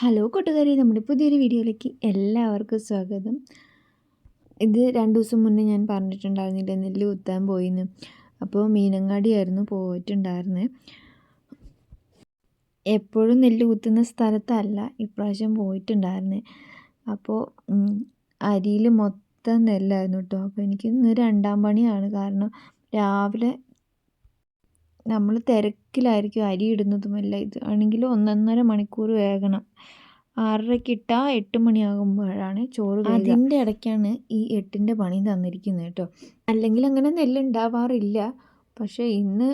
Hello കൂട്ടുകാരി നമ്മുടെ പുതിയൊരു വീഡിയോയിലേക്ക് എല്ലാവർക്കും സ്വാഗതം. ഇത് രണ്ട് ദിവസം മുന്നേ ഞാൻ പറഞ്ഞിട്ടുണ്ടായിരുന്നില്ല നെല്ല് കുത്താൻ പോയിന്ന്. അപ്പോൾ മീനങ്ങാടിയായിരുന്നു പോയിട്ടുണ്ടായിരുന്നത് എപ്പോഴും നെല്ല് കുത്തുന്ന സ്ഥലത്തല്ല ഇപ്രാവശ്യം പോയിട്ടുണ്ടായിരുന്നത് അപ്പോൾ അരിയിൽ മൊത്തം നെല്ലായിരുന്നു കേട്ടോ. അപ്പോൾ എനിക്ക് ഇന്ന് രണ്ടാം പണിയാണ്. കാരണം രാവിലെ നമ്മൾ തിരക്കിലായിരിക്കും അരി ഇടുന്നതുമല്ല ഇത്. ആണെങ്കിൽ ഒന്നൊന്നര മണിക്കൂർ വേകണം. ആറരയ്ക്ക് ഇട്ടാൽ എട്ട് മണിയാകുമ്പോഴാണ് ചോറ് അതിന്റെ ഇടയ്ക്കാണ് ഈ എട്ടിന്റെ പണി തന്നിരിക്കുന്നത് കേട്ടോ. അല്ലെങ്കിൽ അങ്ങനെ നെല്ല് ഉണ്ടാവാറില്ല പക്ഷേ ഇന്ന്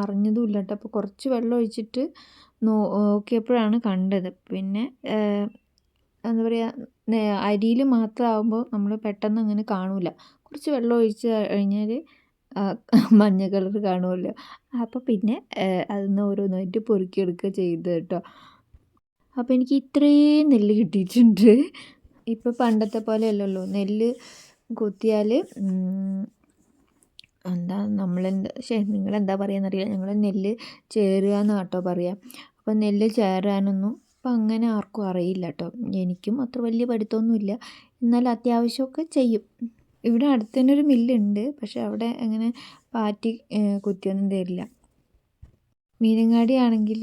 അറിഞ്ഞതുമില്ല കേട്ടോ. അപ്പോൾ കുറച്ച് വെള്ളം ഒഴിച്ചിട്ട് നോക്കിയപ്പോഴാണ് കണ്ടത്. പിന്നെ എന്താ പറയുക അരിയിൽ മാത്രമാകുമ്പോൾ നമ്മൾ പെട്ടെന്ന് അങ്ങനെ കാണില്ല കുറച്ച് വെള്ളം ഒഴിച്ച് കഴിഞ്ഞാൽ മഞ്ഞ കളർ കാണുമല്ലോ. അപ്പോൾ പിന്നെ അതിൽ നിന്ന് ഓരോന്നായിട്ട് പൊറുക്കിയെടുക്കുക ചെയ്ത് കേട്ടോ. അപ്പോൾ എനിക്ക് ഇത്രയും നെല്ല് കിട്ടിയിട്ടുണ്ട്. ഇപ്പോൾ പണ്ടത്തെ പോലെ അല്ലല്ലോ നെല്ല് കുത്തിയാൽ എന്താ നമ്മളെന്താ പക്ഷേ നിങ്ങളെന്താ പറയുകയെന്നറിയില്ല ഞങ്ങൾ നെല്ല് ചേരുക എന്നാണ് കേട്ടോ പറയാം. അപ്പോൾ നെല്ല് ചേരാനൊന്നും അപ്പം അങ്ങനെ ആർക്കും അറിയില്ല കേട്ടോ. എനിക്കും അത്ര വലിയ പഠിത്തമൊന്നുമില്ല. എന്നാൽ അത്യാവശ്യമൊക്കെ ചെയ്യും. ഇവിടെ അടുത്ത് തന്നെ ഒരു മില്ലുണ്ട്. പക്ഷെ അവിടെ അങ്ങനെ പാറ്റി കുത്തിയൊന്നും തരില്ല. മീനങ്ങാടി ആണെങ്കിൽ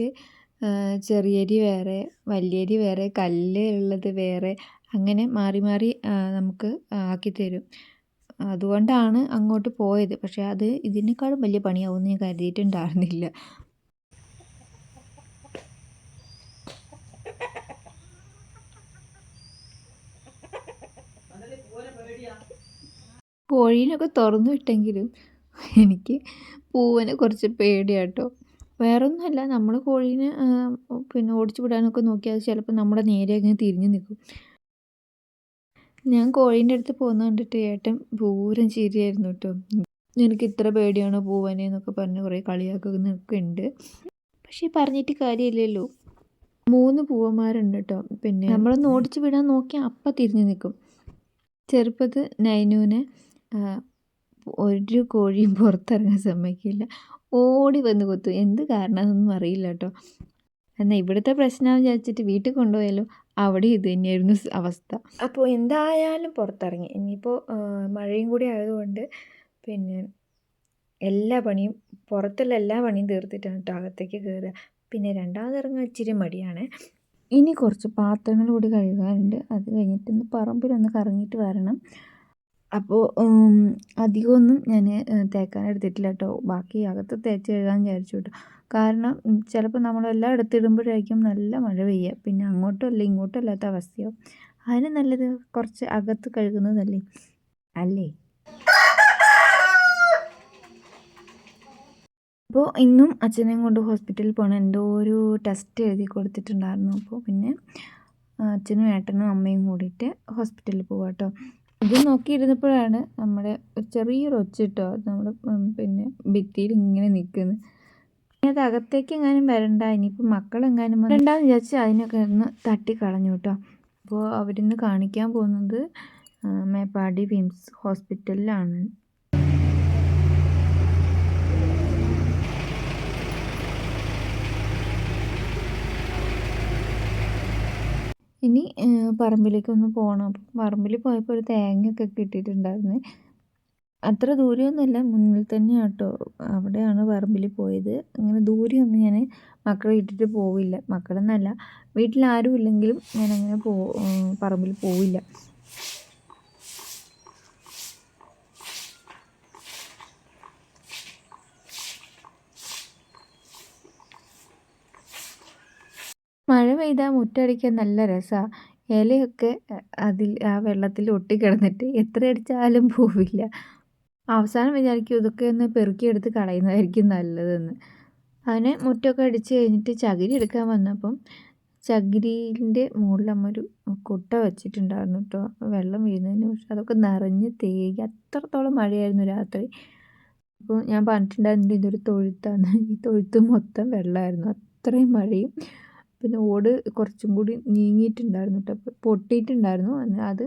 ചെറിയരി വേറെ വലിയരി വേറെ കല്ല് ഉള്ളത് വേറെ അങ്ങനെ മാറി മാറി നമുക്ക് ആക്കി തരും. അതുകൊണ്ടാണ് അങ്ങോട്ട് പോയത്. പക്ഷേ അത് ഇതിനേക്കാളും വലിയ പണിയാവുമെന്ന് ഞാൻ കരുതിയിട്ടുണ്ടായിരുന്നില്ല. കോഴീനൊക്കെ തുറന്നു വിട്ടെങ്കിലും എനിക്ക് പൂവനെ കുറച്ച് പേടിയാട്ടോ. വേറൊന്നുമല്ല നമ്മൾ കോഴീനെ പിന്നെ ഓടിച്ചു വിടാനൊക്കെ നോക്കിയാൽ ചിലപ്പോൾ നമ്മുടെ നേരെ അങ്ങനെ തിരിഞ്ഞു നിൽക്കും ഞാൻ കോഴീന്റെ അടുത്ത് പോകുന്ന കണ്ടിട്ട് ഏട്ടൻ പൂരം ചിരിയായിരുന്നു കേട്ടോ. നിനക്ക് ഇത്ര പേടിയാണോ പൂവനെ എന്നൊക്കെ പറഞ്ഞ് കുറേ കളിയാക്കുന്നൊക്കെ ഉണ്ട്. പക്ഷേ പറഞ്ഞിട്ട് കാര്യമില്ലല്ലോ. മൂന്ന് പൂവന്മാരുണ്ട് കേട്ടോ. പിന്നെ നമ്മളൊന്ന് ഓടിച്ചു വിടാൻ നോക്കിയാൽ അപ്പം തിരിഞ്ഞു നിൽക്കും ചെറുപ്പത്ത് നൈനുവിനെ ഒരു കോഴിയും പുറത്തിറങ്ങാൻ സമ്മതിക്കില്ല. ഓടി വന്ന് കൊത്തും. എന്ത് കാരണമെന്നൊന്നും അറിയില്ല കേട്ടോ. എന്നാൽ ഇവിടുത്തെ പ്രശ്നം വിചാരിച്ചിട്ട് വീട്ടിൽ കൊണ്ടുപോയാലും? അവിടെ ഇത് തന്നെയായിരുന്നു അവസ്ഥ. അപ്പോൾ എന്തായാലും പുറത്തിറങ്ങി. ഇനിയിപ്പോൾ മഴയും കൂടി ആയതുകൊണ്ട് പിന്നെ എല്ലാ പണിയും പുറത്തുള്ള എല്ലാ പണിയും തീർത്തിട്ടാണ് കേട്ടോ അകത്തേക്ക് കയറുക. പിന്നെ രണ്ടാമത് ഇറങ്ങാൻ ഇച്ചിരി മടിയാണ്. ഇനി കുറച്ച് പാത്രങ്ങൾ കൂടി കഴുകാനുണ്ട്. അത് കഴിഞ്ഞിട്ടൊന്ന് പറമ്പിലൊന്ന് കറങ്ങിയിട്ട് വരണം. അപ്പോൾ അധികമൊന്നും ഞാൻ തേക്കാൻ എടുത്തിട്ടില്ല കേട്ടോ ബാക്കി അകത്ത് തേച്ച് കഴുകാമെന്ന് വിചാരിച്ചു കേട്ടോ കാരണം ചിലപ്പോൾ നമ്മളെല്ലാം എടുത്തിടുമ്പോഴായിരിക്കും നല്ല മഴ പെയ്യുക പിന്നെ അങ്ങോട്ടും അല്ല ഇങ്ങോട്ടും അല്ലാത്ത അവസ്ഥയാവും അതിന് നല്ലത് കുറച്ച് അകത്ത് കഴുകുന്നതല്ലേ? അല്ലേ? അപ്പോൾ ഇന്നും അച്ഛനെയും കൊണ്ട് ഹോസ്പിറ്റലിൽ പോകണം എന്തോ ഒരു ടെസ്റ്റ് എഴുതി കൊടുത്തിട്ടുണ്ടായിരുന്നു. അപ്പോൾ പിന്നെ അച്ഛനും ഏട്ടനും അമ്മയും കൂടിയിട്ട് ഹോസ്പിറ്റലിൽ പോകാം കേട്ടോ ഇത് നോക്കിയിരുന്നപ്പോഴാണ് നമ്മുടെ ചെറിയൊരു ഒച്ച നമ്മുടെ പിന്നെ ഭിത്തിയിൽ ഇങ്ങനെ നിൽക്കുന്നത്. ഇനി അത് അകത്തേക്ക് എങ്ങാനും വരണ്ട ഇനിയിപ്പോൾ മക്കളെങ്ങാനും വരണ്ടെന്ന് വിചാരിച്ച് അതിനൊക്കെ ഒന്ന് തട്ടി കളഞ്ഞു കേട്ടോ. അപ്പോൾ അവരിന്ന് കാണിക്കാൻ പോകുന്നത് മേപ്പാടി വിംസ് ഹോസ്പിറ്റലിലാണ്. ഇനി പറമ്പിലേക്കൊന്ന് പോകണം അപ്പം പറമ്പിൽ പോയപ്പോൾ ഒരു തേങ്ങയൊക്കെ കിട്ടിയിട്ടുണ്ടായിരുന്നു. അത്ര ദൂരെയൊന്നുമല്ല മുന്നിൽ തന്നെയാണ് കേട്ടോ അവിടെയാണ് പറമ്പിൽ പോയത്. അങ്ങനെ ദൂരെയൊന്നും ഞാൻ മക്കളെ ഇട്ടിട്ട് പോവില്ല. മക്കളെന്നല്ല വീട്ടിൽ ആരും ഇല്ലെങ്കിലും ഞാനങ്ങനെ പോ പറമ്പിൽ പോവില്ല. മഴ പെയ്താൽ മുറ്റടിക്കാൻ നല്ല രസമാണ് ഇലയൊക്കെ അതിൽ ആ വെള്ളത്തിൽ ഒട്ടിക്കിടന്നിട്ട് എത്ര അടിച്ചാലും പോവില്ല. അവസാനം വിചാരിക്കും ഇതൊക്കെ ഒന്ന് പെറുക്കിയെടുത്ത് കളയുന്നതായിരിക്കും നല്ലതെന്ന്. അതിനെ മുറ്റമൊക്കെ അടിച്ച് കഴിഞ്ഞിട്ട് ചകിരി എടുക്കാൻ വന്നപ്പം ചകിരീന്റെ ഒരു കുട്ട വെച്ചിട്ടുണ്ടായിരുന്നു കേട്ടോ. വെള്ളം വീഴുന്നതിന് പക്ഷെ അതൊക്കെ നിറഞ്ഞ് തേകി അത്രത്തോളം മഴയായിരുന്നു രാത്രി. അപ്പോൾ ഞാൻ പറഞ്ഞിട്ടുണ്ടായിരുന്നു ഇതൊരു തൊഴുത്താണ്. ഈ തൊഴുത്ത് മൊത്തം വെള്ളമായിരുന്നു. അത്രയും മഴയും. പിന്നെ ഓട് കുറച്ചും കൂടി നീങ്ങിയിട്ടുണ്ടായിരുന്നു കേട്ടോ പൊട്ടിയിട്ടുണ്ടായിരുന്നു. അത്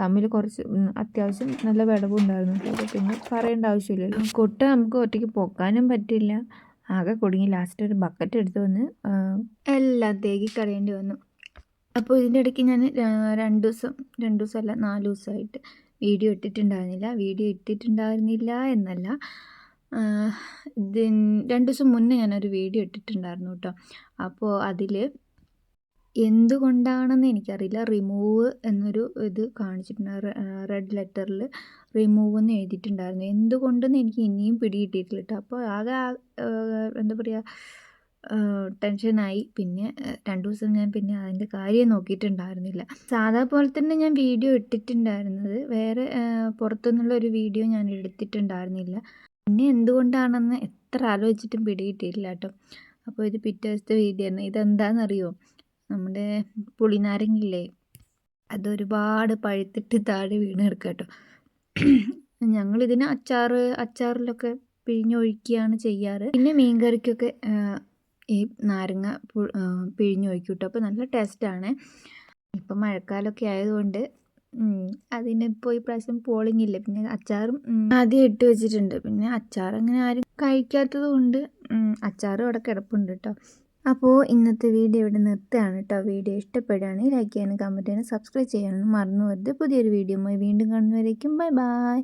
തമ്മിൽ കുറച്ച് അത്യാവശ്യം നല്ല വിടവുണ്ടായിരുന്നു കേട്ടോ പിന്നെ പറയേണ്ട ആവശ്യമില്ലല്ലോ. കൊട്ട നമുക്ക് ഒറ്റയ്ക്ക് പൊക്കാനും പറ്റില്ല. ആകെ കുടുങ്ങി ലാസ്റ്റ് ഒരു ബക്കറ്റ് എടുത്ത് വന്ന് എല്ലാം തേകി കളയേണ്ടി വന്നു. അപ്പോൾ ഇതിന്റെ ഇടയ്ക്ക് ഞാൻ രണ്ട് ദിവസം രണ്ട് ദിവസമല്ല നാല് ദിവസമായിട്ട് വീഡിയോ ഇട്ടിട്ടുണ്ടായിരുന്നില്ല. വീഡിയോ ഇട്ടിട്ടുണ്ടായിരുന്നില്ല എന്നല്ല. രണ്ട് ദിവസം മുന്നേ ഞാനൊരു വീഡിയോ ഇട്ടിട്ടുണ്ടായിരുന്നു കേട്ടോ അപ്പോൾ അതിൽ എന്തുകൊണ്ടാണെന്ന് എനിക്കറിയില്ല. റിമൂവ് എന്നൊരു ഇത് കാണിച്ചിട്ടുണ്ട്. റെഡ് ലെറ്ററിൽ റിമൂവ് എന്ന് എഴുതിയിട്ടുണ്ടായിരുന്നു. എന്തുകൊണ്ടെന്ന് എനിക്ക് ഇനിയും പിടികിട്ടിയിട്ടില്ല കേട്ടോ അപ്പോൾ ആകെ എന്താ പറയുക ടെൻഷനായി പിന്നെ രണ്ട് ദിവസം ഞാൻ പിന്നെ അതിന്റെ കാര്യം നോക്കിയിട്ടുണ്ടായിരുന്നില്ല. സാധാ പോലെ തന്നെ ഞാൻ വീഡിയോ ഇട്ടിട്ടുണ്ടായിരുന്നത് വേറെ പുറത്തുനിന്നുള്ള ഒരു വീഡിയോ ഞാൻ എടുത്തിട്ടുണ്ടായിരുന്നില്ല. പിന്നെ എന്തുകൊണ്ടാണെന്ന് എത്ര ആലോചിച്ചിട്ടും പിടികിട്ടിയില്ല കേട്ടോ. അപ്പോൾ ഇത് പിറ്റേ ദിവസത്തെ വീഡിയോ ആണ് ഇതെന്താണെന്നറിയോ നമ്മുടെ പുളിനാരങ്ങില്ലേ അതൊരുപാട് പഴുത്തിട്ട് താഴെ വീണ് കിടക്കുക കേട്ടോ. ഞങ്ങളിതിന് അച്ചാർ അച്ചാറിലൊക്കെ പിഴിഞ്ഞൊഴിക്കുകയാണ് ചെയ്യാറ്. പിന്നെ മീൻ കറിക്കൊക്കെ ഈ നാരങ്ങ പിഴിഞ്ഞൊഴിക്കും കേട്ടോ. അപ്പോൾ നല്ല ടേസ്റ്റാണ് ഇപ്പം മഴക്കാലമൊക്കെ ആയതുകൊണ്ട് അതിനിപ്പോൾ ഈ പ്രാവശ്യം പോളിംഗ് ഇല്ല? പിന്നെ അച്ചാറും ആദ്യം ഇട്ട് വെച്ചിട്ടുണ്ട്. പിന്നെ അച്ചാർ അങ്ങനെ ആരും കഴിക്കാത്തത് കൊണ്ട് അച്ചാറും അവിടെ കിടപ്പുണ്ട് കേട്ടോ അപ്പോൾ ഇന്നത്തെ വീഡിയോ ഇവിടെ നിർത്തുകയാണ് കേട്ടോ വീഡിയോ ഇഷ്ടപ്പെടുകയാണെങ്കിൽ ലൈക്ക് ചെയ്യാനും കമന്റ് ചെയ്യാനും സബ്സ്ക്രൈബ് ചെയ്യാനും മറന്നു വരുത് പുതിയൊരു വീഡിയോ വീണ്ടും കാണുന്നവരേക്കും ബൈ ബൈ